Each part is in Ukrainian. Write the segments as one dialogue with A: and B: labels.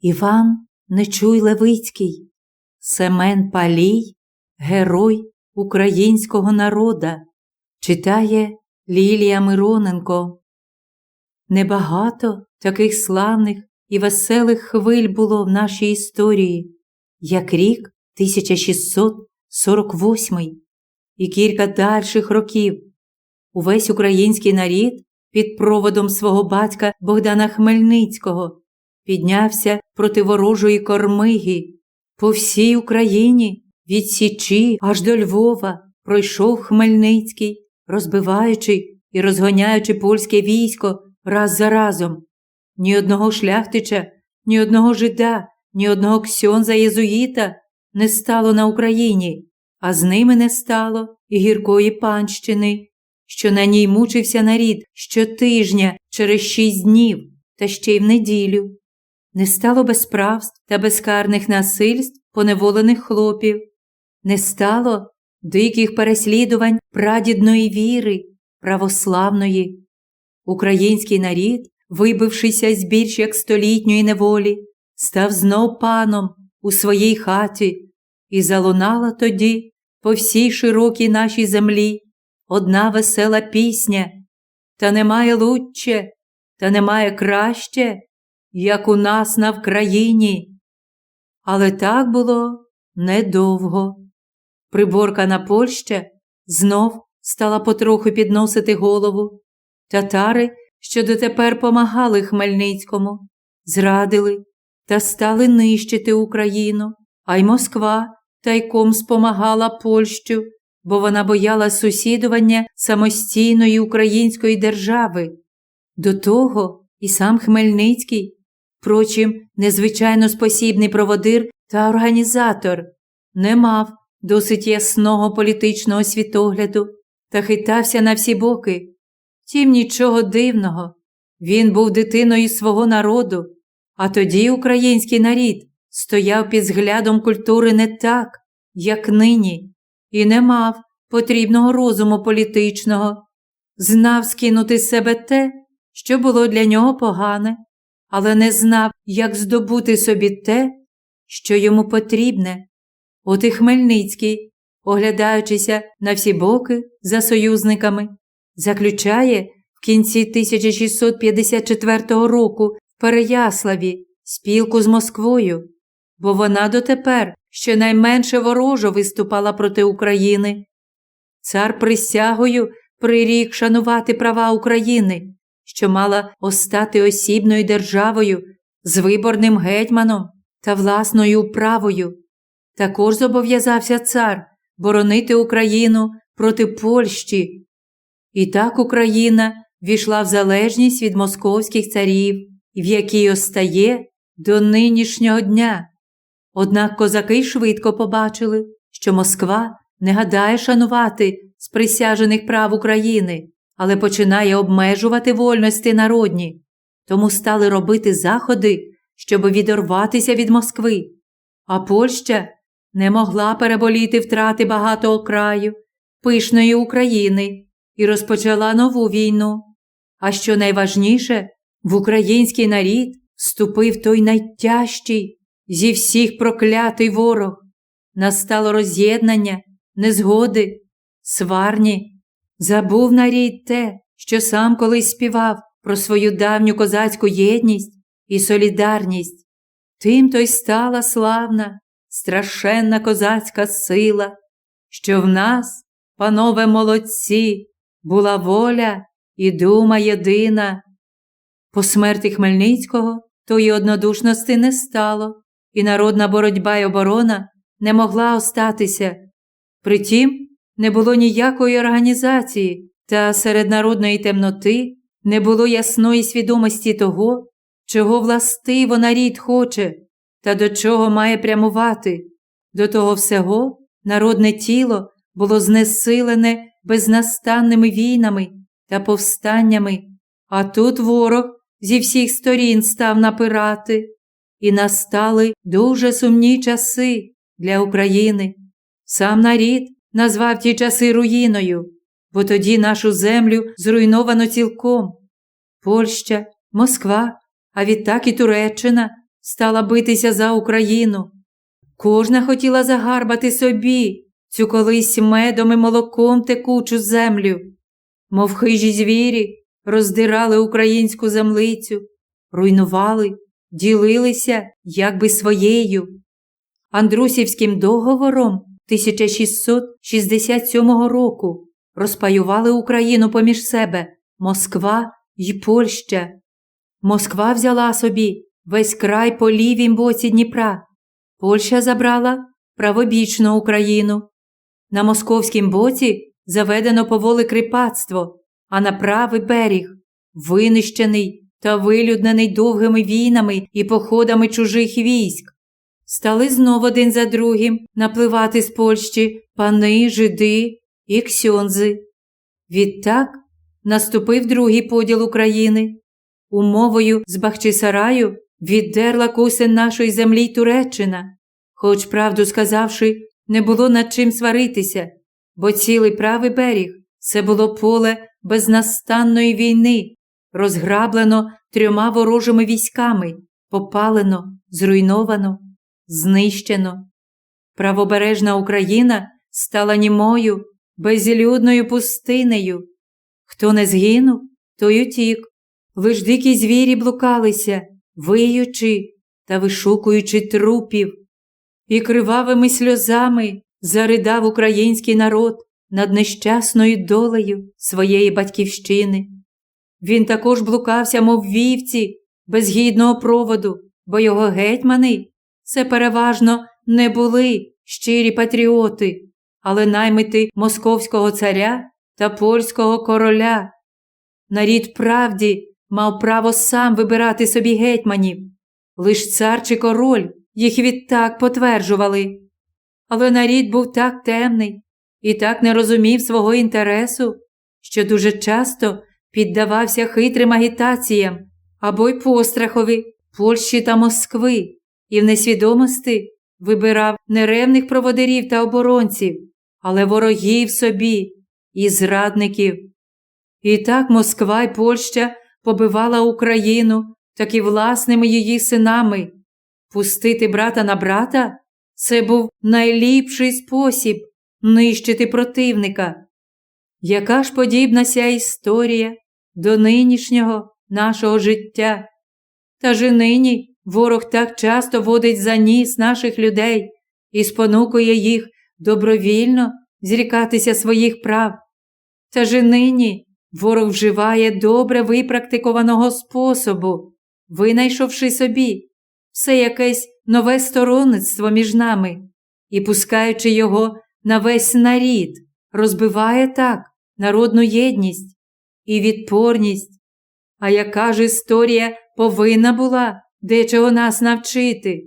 A: Іван Нечуй Левицький, Семен Палій, Герой українського народа, читає Лілія Мироненко. Небагато таких славних і веселих хвиль було в нашій історії, як рік 1648 і кілька дальших років. Увесь український нарід під проводом свого батька Богдана Хмельницького піднявся проти ворожої кормиги. По всій Україні від Січі аж до Львова пройшов Хмельницький, розбиваючи і розгоняючи польське військо раз за разом. Ні одного шляхтича, ні одного жида, ні одного ксьонза єзуїта не стало на Україні, а з ними не стало і гіркої панщини, що на ній мучився нарід щотижня через шість днів та ще й в неділю. Не стало безправств та безкарних насильств поневолених хлопів, не стало диких переслідувань прадідної віри, православної. Український нарід, вибившися з більш як столітньої неволі, став знов паном у своїй хаті, і залунала тоді по всій широкій нашій землі одна весела пісня, та немає лучче, та немає краще, як у нас на Вкраїні. Але так було недовго. Приборкана Польща знов стала потроху підносити голову. Татари, що дотепер помагали Хмельницькому, зрадили та стали нищити Україну, а й Москва тайком спомагала Польщу, бо вона бояла сусідування самостійної української держави. До того і сам Хмельницький, впрочем, незвичайно спосібний проводир та організатор, не мав досить ясного політичного світогляду та хитався на всі боки. Втім, нічого дивного. Він був дитиною свого народу, а тоді український нарід стояв під зглядом культури не так, як нині, і не мав потрібного розуму політичного, знав скинути з себе те, що було для нього погане, але не знав, як здобути собі те, що йому потрібне. От і Хмельницький, оглядаючися на всі боки за союзниками, заключає в кінці 1654 року в Переяславі спілку з Москвою, бо вона дотепер щонайменше ворожо виступала проти України. Цар присягою прирік шанувати права України, що мала остати осібною державою з виборним гетьманом та власною управою. Також зобов'язався цар боронити Україну проти Польщі. І так Україна війшла в залежність від московських царів, в якій остає до нинішнього дня. Однак козаки швидко побачили, що Москва не гадає шанувати сприсяжених прав України, але починає обмежувати вольності народні, тому стали робити заходи, щоб відорватися від Москви. А Польща не могла переболіти втрати багатого краю, пишної України і розпочала нову війну. А що найважніше, в український нарід вступив той найтяжчий зі всіх проклятий ворог. Настало роз'єднання, незгоди, сварні. Забув нарід те, що сам колись співав про свою давню козацьку єдність і солідарність. Тим то й стала славна, страшенна козацька сила, що в нас, панове молодці, була воля і дума єдина. По смерті Хмельницького тої однодушності не стало, і народна боротьба й оборона не могла остатися. Притім, не було ніякої організації, та серед народної темноти не було ясної свідомості того, чого властиво нарід хоче та до чого має прямувати. До того всього народне тіло було знесилене безнастанними війнами та повстаннями, а тут ворог зі всіх сторін став напирати, і настали дуже сумні часи для України. Сам нарід назвав ті часи руїною, бо тоді нашу землю зруйновано цілком. Польща, Москва, а відтак і Туреччина стала битися за Україну. Кожна хотіла загарбати собі цю колись медом і молоком текучу землю, мов хижі звірі, роздирали українську землицю, руйнували, ділилися якби своєю. Андрусівським договором 1667 року розпаювали Україну поміж себе Москва й Польща. Москва взяла собі весь край по лівім боці Дніпра. Польща забрала правобічну Україну. На московськім боці заведено поволи кріпацтво, а на правий берег винищений та вилюднений довгими війнами і походами чужих військ. Стали знов один за другим напливати з Польщі пани, жиди і ксьонзи. Відтак наступив другий поділ України. Умовою з Бахчисараю віддерла кусень нашої землі й Туреччина, хоч, правду сказавши, не було над чим сваритися, бо цілий правий берег це було поле безнастанної війни, розграблено трьома ворожими військами, попалено, зруйновано, знищено. Правобережна Україна стала німою, безлюдною пустинею. Хто не згинув, той утік. Лиш дикі звірі блукалися, виючи та вишукуючи трупів. І кривавими сльозами заридав український народ над нещасною долею своєї батьківщини. Він також блукався, мов вівці, без гідного проводу, бо його гетьмани це переважно не були щирі патріоти, але наймити московського царя та польського короля. Нарід правді мав право сам вибирати собі гетьманів, лиш цар чи король їх відтак потверджували. Але нарід був так темний і так не розумів свого інтересу, що дуже часто піддавався хитрим агітаціям або й пострахові Польщі та Москви, і в несвідомості вибирав не ревних проводирів та оборонців, але ворогів собі і зрадників. І так Москва й Польща побивала Україну, так і власними її синами. Пустити брата на брата це був найліпший спосіб нищити противника. Яка ж подібна ся історія до нинішнього нашого життя? Та ж і нині ворог так часто водить за ніс наших людей і спонукує їх добровільно зрікатися своїх прав. Та ж і нині ворог вживає добре випрактикованого способу, винайшовши собі все якесь нове сторонництво між нами і пускаючи його на весь нарід, розбиває так народну єдність і відпорність. А яка ж історія повинна була дечого нас навчити?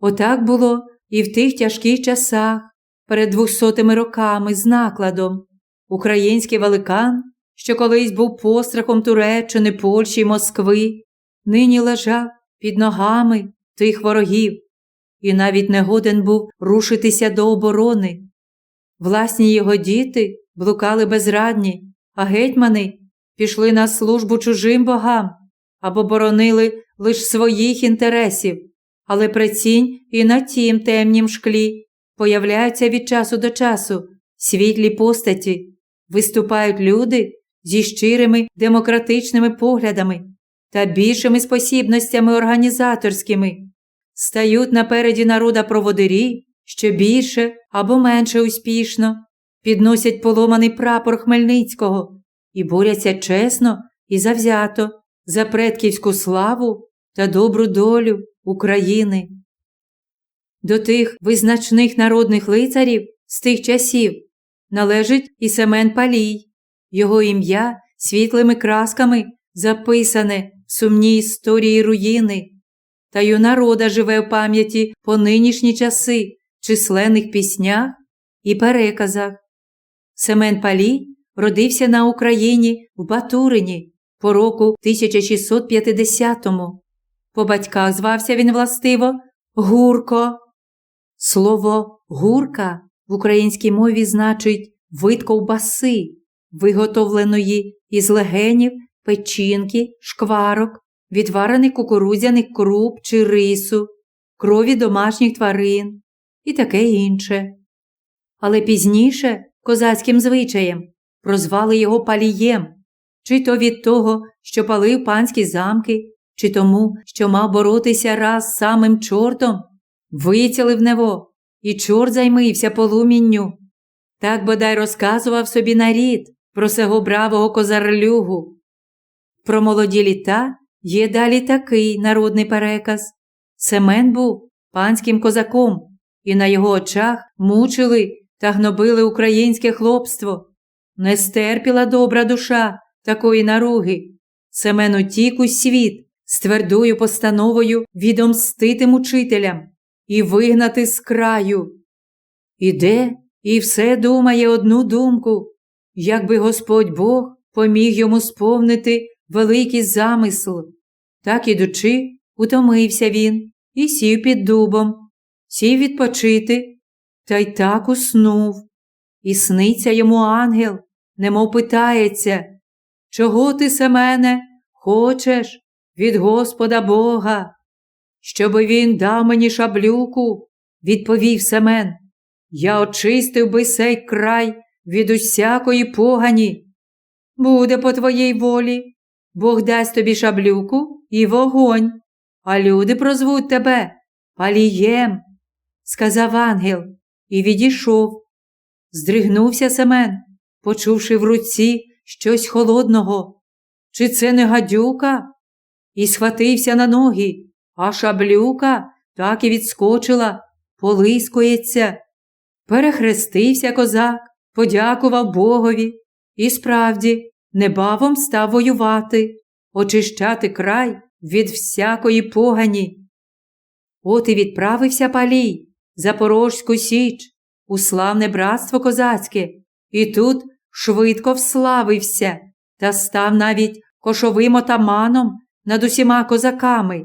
A: Отак було і в тих тяжких часах, перед двохсотими роками з накладом, український великан, що колись був пострахом Туреччини, Польщі й Москви, нині лежав під ногами тих ворогів і навіть не годен був рушитися до оборони. Власні його діти блукали безрадні, а гетьмани пішли на службу чужим богам або боронили лише своїх інтересів, але прицінь і на тім темнім шклі появляються від часу до часу світлі постаті, виступають люди зі щирими демократичними поглядами та більшими спосібностями організаторськими, стають напереді народа проводирі, що більше або менше успішно, підносять поломаний прапор Хмельницького і борються чесно і завзято за предківську славу та добру долю України. До тих визначних народних лицарів з тих часів належить і Семен Палій, його ім'я світлими красками записане в сумній історії руїни, та й у народа живе в пам'яті по нинішні часи численних піснях і переказах. Семен Палій родився на Україні в Батурині по року 1650-му. По батьках звався він властиво Гурко. Слово гурка в українській мові значить вид ковбаси, виготовленої із легенів, печінки, шкварок, відварених кукурудзяних круп чи рису, крові домашніх тварин і таке інше. Але пізніше козацьким звичаєм прозвали його палієм, чи то від того, що палив панські замки, чи тому, що мав боротися раз з самим чортом, вицілив него, і чорт займився полумінню. Так бодай розказував собі нарід про сего бравого козарлюгу. Про молоді літа є далі такий народний переказ. Семен був панським козаком, і на його очах мучили та гнобили українське хлопство. Не стерпіла добра душа такої наруги. Семен утік у світ з твердою постановою відомстити мучителям і вигнати з краю. Іде і все думає одну думку, якби Господь Бог поміг йому сповнити великий замисл. Так ідучи, утомився він і сів під дубом, сів відпочити, та й так уснув. І сниться йому ангел, немов питається, чого ти, Семене, хочеш від Господа Бога? Щоби він дав мені шаблюку, відповів Семен. Я очистив би сей край від усякої погані. Буде по твоїй волі. Бог дасть тобі шаблюку і вогонь, а люди прозвуть тебе палієм, сказав ангел і відійшов. Здригнувся Семен, почувши в руці щось холодного. Чи це не гадюка? І схватився на ноги, а шаблюка так і відскочила, полискується. Перехрестився козак, подякував Богові і справді небавом став воювати, очищати край від всякої погані. От і відправився палій, Запорожську Січ, у славне братство козацьке, і тут швидко вславився та став навіть кошовим отаманом над усіма козаками.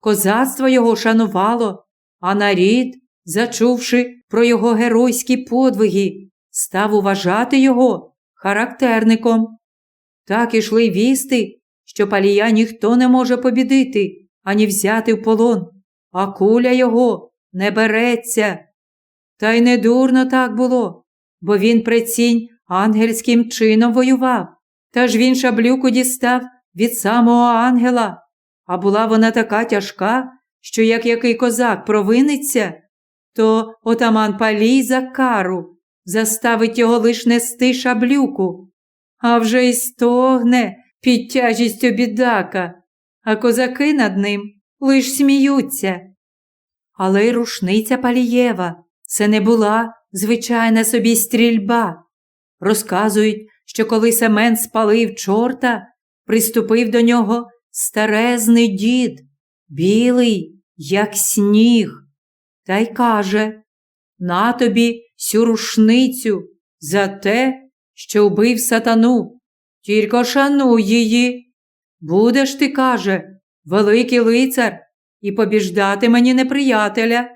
A: Козацтво його шанувало, а нарід, зачувши про його геройські подвиги, став уважати його характерником. Так ішли вісти, що палія ніхто не може побідити ані взяти в полон, а куля його не береться. Та й не дурно так було, бо він прицінь ангельським чином воював, та ж він шаблюку дістав від самого ангела, а була вона така тяжка, що як який козак провиниться, то отаман палій за кару заставить його лиш нести шаблюку, а вже й стогне під тяжістю бідака, а козаки над ним лиш сміються. Але й рушниця Палієва це не була звичайна собі стрільба. Розказують, що коли Семен спалив чорта, приступив до нього старезний дід, білий, як сніг, та й каже На тобі сю рушницю за те, що вбив сатану, тільки шануй її. Будеш ти, каже, великий лицар, і побіждати мені неприятеля.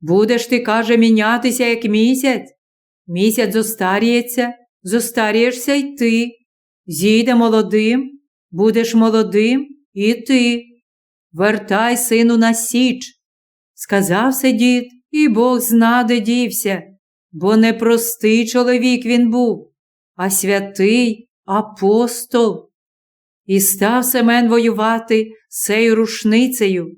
A: Будеш ти, каже, мінятися, як місяць. Місяць зостаріється, зостарієшся й ти. Зійде молодим, будеш молодим і ти. Вертай, сину, на січ. Сказав се дід, і Бог зна, дівся, бо не простий чоловік він був, а святий апостол. І став Семен воювати сею рушницею,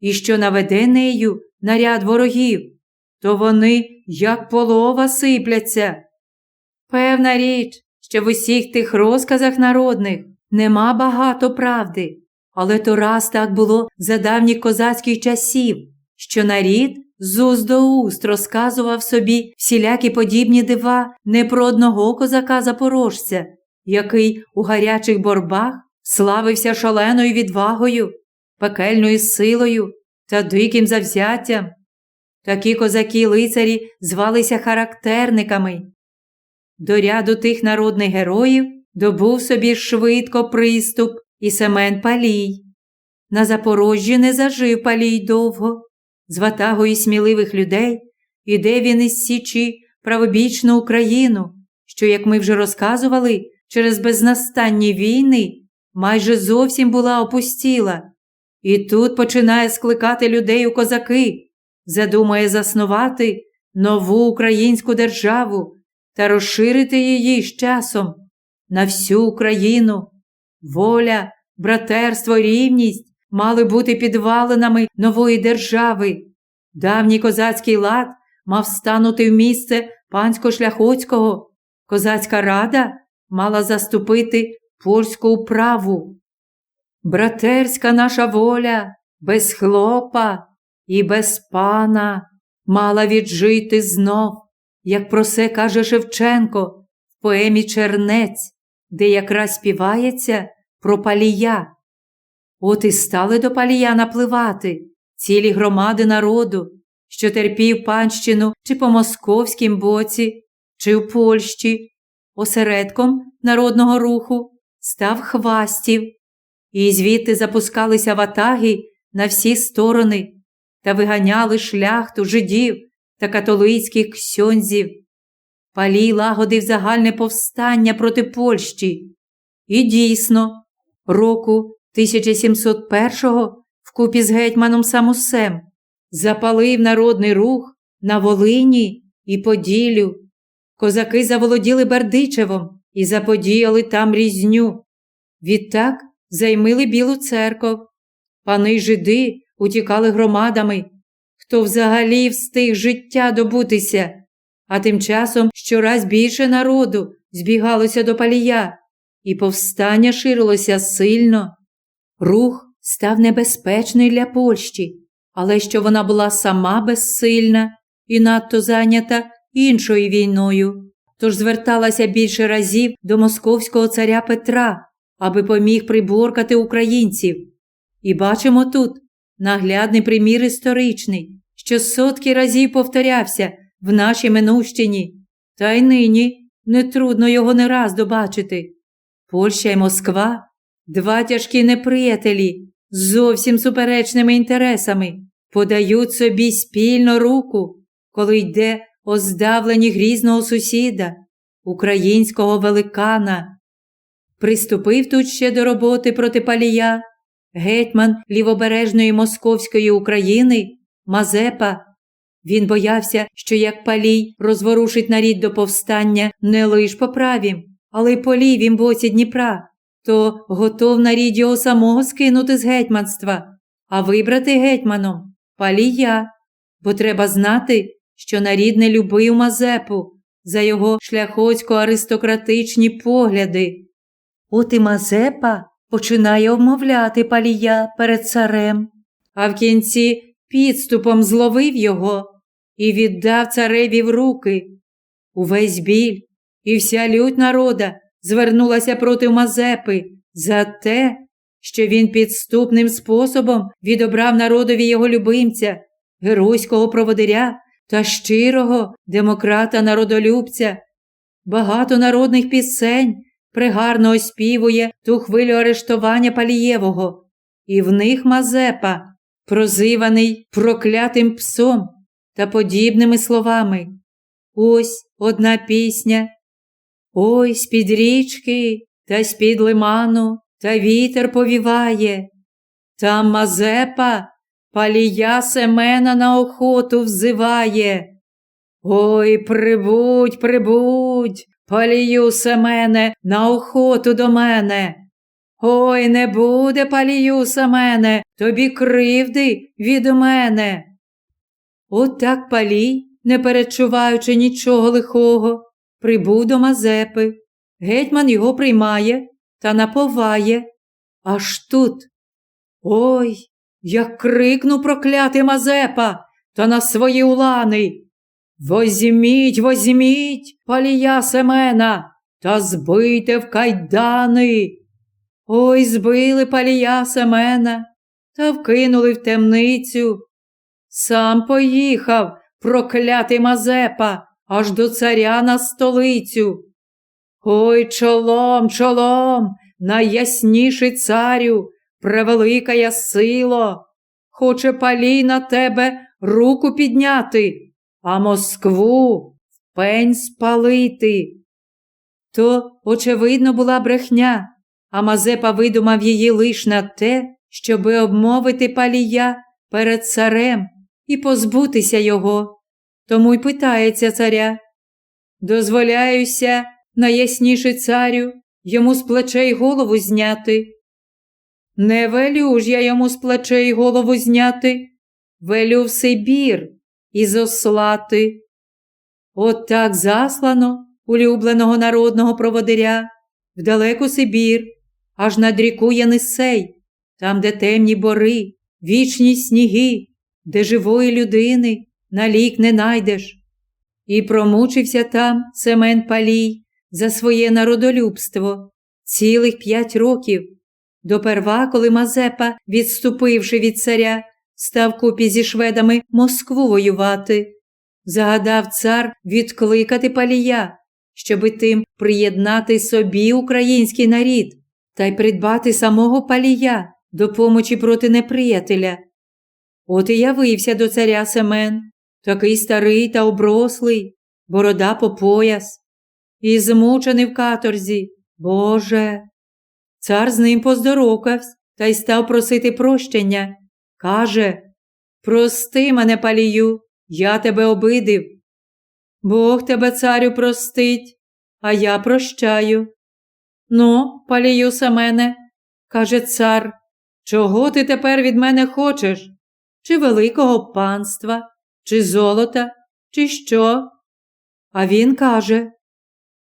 A: і що наведе нею наряд ворогів, то вони, як полова, сипляться. Певна річ, що в усіх тих розказах народних нема багато правди, але то раз так було за давніх козацьких часів, що нарід з уст до уст розказував собі всілякі подібні дива не про одного козака запорожця, який у гарячих борбах славився шаленою відвагою, пекельною силою та диким завзяттям. Такі козаки лицарі звалися характерниками. До ряду тих народних героїв добув собі швидко приступ і Семен Палій. На Запорожжі не зажив Палій довго. З ватагою сміливих людей іде він із Січі правобічну Україну, що, як ми вже розказували, через безнастанні війни майже зовсім була опустіла. І тут починає скликати людей у козаки, задумує заснувати нову українську державу та розширити її з часом на всю Україну. Воля, братерство, рівність мали бути підвалинами нової держави. Давній козацький лад мав станути в місце пансько-шляхоцького. Козацька рада мала заступити польську управу. Братерська наша воля без хлопа і без пана мала віджити знов, як про це каже Шевченко в поемі Чернець, де якраз співається про палія. От і стали до палія напливати цілі громади народу, що терпів панщину чи по московськім боці, чи в Польщі. Осередком народного руху став хвастів, і звідти запускалися ватаги на всі сторони та виганяли шляхту жидів та католицьких ксьонзів. Палій лагодив загальне повстання проти Польщі. І дійсно, року 1701-го вкупі з гетьманом Самусем запалив народний рух на Волині і Поділлю. Козаки заволоділи Бердичевом і заподіяли там різню. Відтак займили Білу церков. Пани жиди утікали громадами, хто взагалі встиг життя добутися, а тим часом щораз більше народу збігалося до палія, і повстання ширилося сильно. Рух став небезпечний для Польщі, але що вона була сама безсильна і надто зайнята іншою війною, тож зверталася більше разів до московського царя Петра, аби поміг приборкати українців. І бачимо тут наглядний примір історичний, що сотки разів повторявся в нашій минущині, та й нині нетрудно його не раз добачити. Польща й Москва два тяжкі неприятелі з зовсім суперечними інтересами подають собі спільно руку, коли йде о здавленні грізного сусіда, українського великана. Приступив тут ще до роботи проти палія гетьман лівобережної Московської України Мазепа. Він боявся, що як палій розворушить нарід до повстання не лиш по правім, але й по лівім боці Дніпра, то готов нарід його самого скинути з гетьманства, а вибрати гетьманом палія, бо треба знати, що нарід не любив Мазепу за його шляхоцько-аристократичні погляди. От і Мазепа починає обмовляти палія перед царем, а в кінці підступом зловив його і віддав цареві в руки. Увесь біль і вся лють народа звернулася проти Мазепи за те, що він підступним способом відобрав народові його любимця, геройського проводиря та щирого демократа народолюбця. Багато народних пісень пригарно оспівує ту хвилю арештування Палієвого, і в них Мазепа, прозиваний проклятим псом та подібними словами. Ось одна пісня. Ой, з-під річки та з-під лиману та вітер повіває. Там Мазепа палія Семена на охоту взиває. Ой, прибудь, прибудь, палію Семене, на охоту до мене. Ой, не буде палію Семене, тобі кривди від мене. От палій, не перечуваючи нічого лихого, прибув до Мазепи. Гетьман його приймає та наповає. Аж тут. Ой, як крикну проклятий Мазепа та на свої улани. Возьміть, возьміть палія Семена та збийте в кайдани. Ой, збили палія Семена та вкинули в темницю. Сам поїхав, проклятий Мазепа, аж до царя на столицю. Ой, чолом, чолом, найясніший царю, превеликая сила, хоче палій на тебе руку підняти а Москву в пень спалити. То, очевидно, була брехня, а Мазепа видумав її лиш на те, щоби обмовити палія перед царем і позбутися його. Тому й питається царя. Дозволяюся, найясніший царю, йому з плечей голову зняти. Не велю ж я йому з плечей голову зняти, велю в Сибір і зослати. От так заслано улюбленого народного проводиря в далеку Сибір, аж над ріку Янисей, там, де темні бори, вічні сніги, де живої людини на лік не найдеш. І промучився там Семен Палій за своє народолюбство цілих п'ять років, доперва, коли Мазепа, відступивши від царя, став купі зі шведами Москву воювати. Загадав цар відкликати палія, щоби тим приєднати собі український нарід та й придбати самого палія до помочі проти неприятеля. От і явився до царя Семен, такий старий та оброслий, борода по пояс, і змучений в каторзі. Боже. Цар з ним поздоровкався та й став просити прощення. Каже Прости мене, палію, я тебе обидив. Бог тебе, царю, простить, а я прощаю. Ну, палію Семене, каже цар, чого ти тепер від мене хочеш? Чи великого панства, чи золота, чи що? А він каже,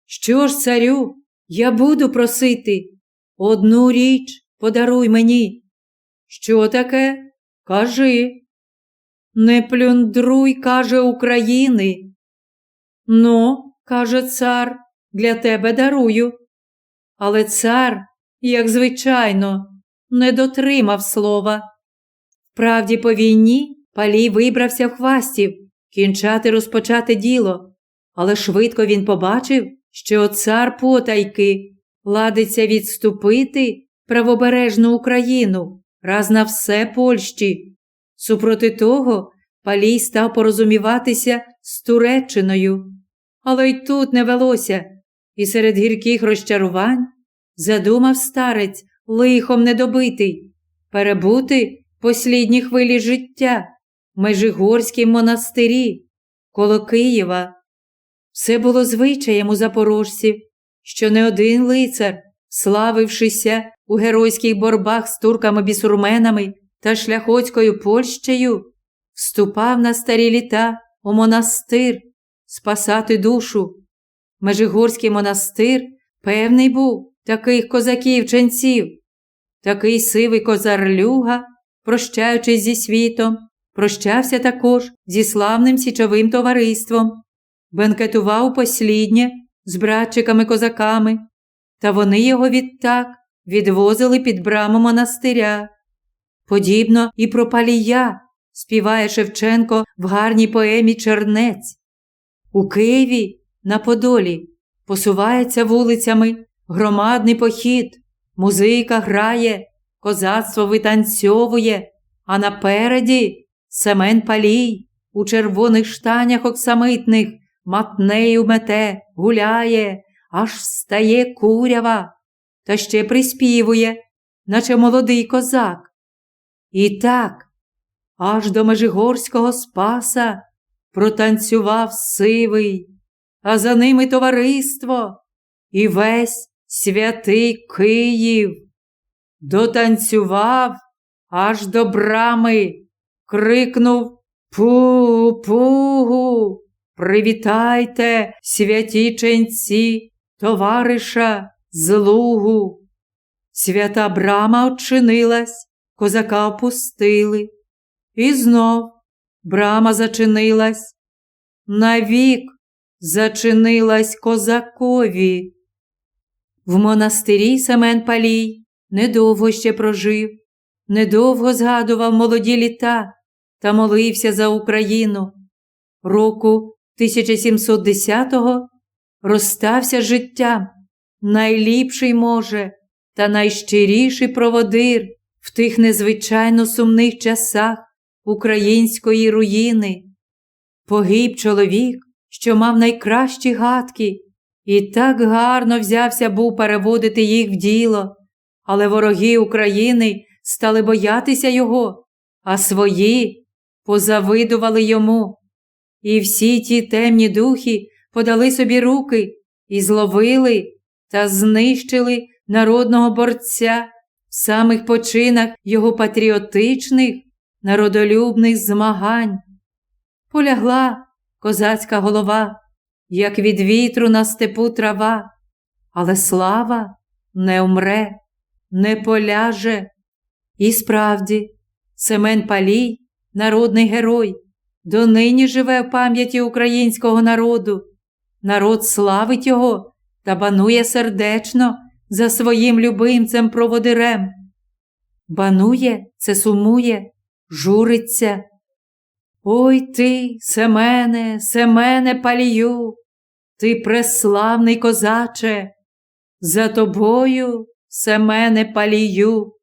A: що ж, царю, я буду просити. Одну річ подаруй мені. Що таке? Кажи. Не плюндруй, каже України. Ну, каже цар, для тебе дарую. Але цар, як звичайно, не дотримав слова. Вправді, по війні палій вибрався в хвастів кінчати розпочати діло, але швидко він побачив, що цар потайки ладиться відступити правобережну Україну раз на все Польщі. Супроти того, Палій став порозуміватися з Туреччиною, але й тут не велося, і серед гірких розчарувань задумав старець лихом недобитий перебути послідні хвилі життя в Межигорськім монастирі коло Києва. Все було звичаєм у запорожців, що не один лицар, славившися у геройських борбах з турками-бісурменами та шляхоцькою Польщею, вступав на старі літа у монастир спасати душу. Межигорський монастир певний був таких козаків-ченців, такий сивий козар Люга, прощаючись зі світом, прощався також зі славним січовим товариством, бенкетував посліднє з братчиками-козаками, та вони його відтак відвозили під браму монастиря. Подібно і про палія співає Шевченко в гарній поемі Чернець. У Києві на Подолі посувається вулицями громадний похід, музика грає, козацтво витанцьовує, а напереді Семен Палій у червоних штанях оксамитних матнею мете, гуляє, аж встає курява, та ще приспівує, наче молодий козак. І так, аж до Межигорського спаса протанцював сивий, а за ними товариство і весь святий Київ. Дотанцював аж до брами, крикнув Пу-пугу, привітайте, святі ченці, товариша з лугу. Свята брама очинилась, козака опустили. І знов брама зачинилась. Навік зачинилась козакові. В монастирі Семен Палій недовго ще прожив, недовго згадував молоді літа та молився за Україну. Року 1710-го розстався життям, найліпший може та найщиріший проводир в тих незвичайно сумних часах української руїни. Погиб чоловік, що мав найкращі гадки, і так гарно взявся був переводити їх в діло, але вороги України стали боятися його, а свої позавидували йому. І всі ті темні духи подали собі руки і зловили та знищили народного борця в самих починах його патріотичних, народолюбних змагань. Полягла козацька голова, як від вітру на степу трава, але слава не умре, не поляже. І справді, Семен Палій, народний герой, донині живе в пам'яті українського народу. Народ славить його та банує сердечно за своїм любимцем проводирем. Банує, це сумує, журиться. Ой ти, Семене, Семене Палію, ти преславний козаче, за тобою, Семене Палію,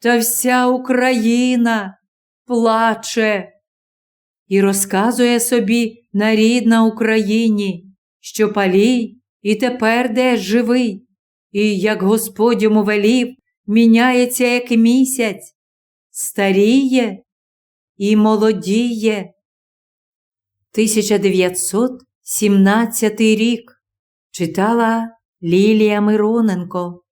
A: та вся Україна плаче і розказує собі на рідна Україні, що Палій і тепер де живий, і, як Господь йому велів, міняється, як місяць, старіє і молодіє. 1917 рік. Читала Лілія Мироненко